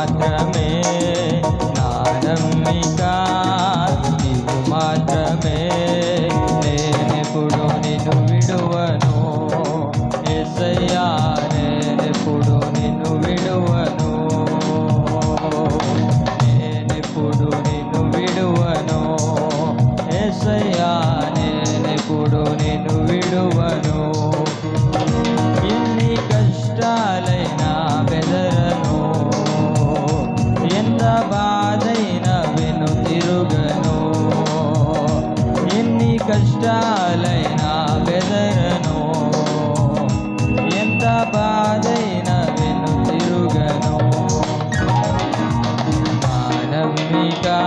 மாற்றமே. நானம்மே కష్టాలైనా బెదరను? ఎంత బాధైనా వెను తిరుగను? మానవికా